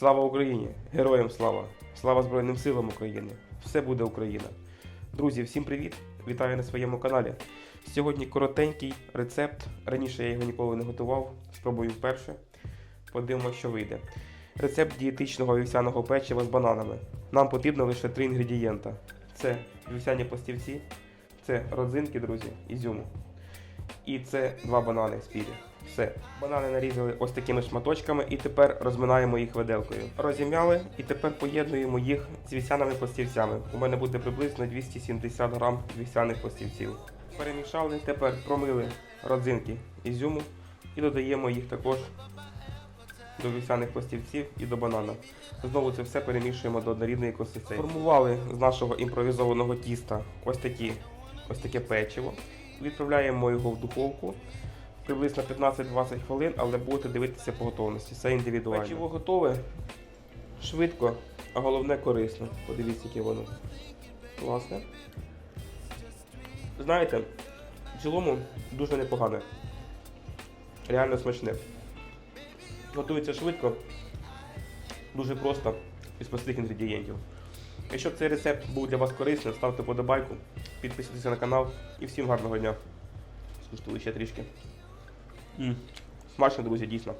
Слава Україні! Героям слава! Слава Збройним силам України! Все буде Україна! Друзі, всім привіт! Вітаю на своєму каналі. Сьогодні коротенький рецепт. Раніше я його ніколи не готував. Спробую вперше. Подивимося, що вийде. Рецепт дієтичного вівсяного печива з бананами. Нам потрібно лише три інгредієнта: це вівсяні пластівці, це родзинки, друзі, ізюму. І це два банани спілі. Все. Банани нарізали ось такими шматочками і тепер розминаємо їх виделкою. Розім'яли і тепер поєднуємо їх з вівсяними пластівцями. У мене буде приблизно 270 грам вівсяних пластівців. Перемішали, тепер промили родзинки ізюму і додаємо їх також до вівсяних пластівців і до банана. Знову це все перемішуємо до однорідної консистенції. Формували з нашого імпровізованого тіста ось такі ось таке печиво. Відправляємо його в духовку приблизно 15-20 хвилин, але будете дивитися по готовності. Це індивідуально. Печиво готове швидко, а головне корисно. Подивіться, яке воно. Класне. Знаєте, в цілому дуже непогане. Реально смачне. Готується швидко, дуже просто із простих інгредієнтів. Якщо цей рецепт був для вас корисним, ставте подобайку, підписуйтесь на канал і всім гарного дня. Скуштую ще трішки. Смачно, друзі, дійсно.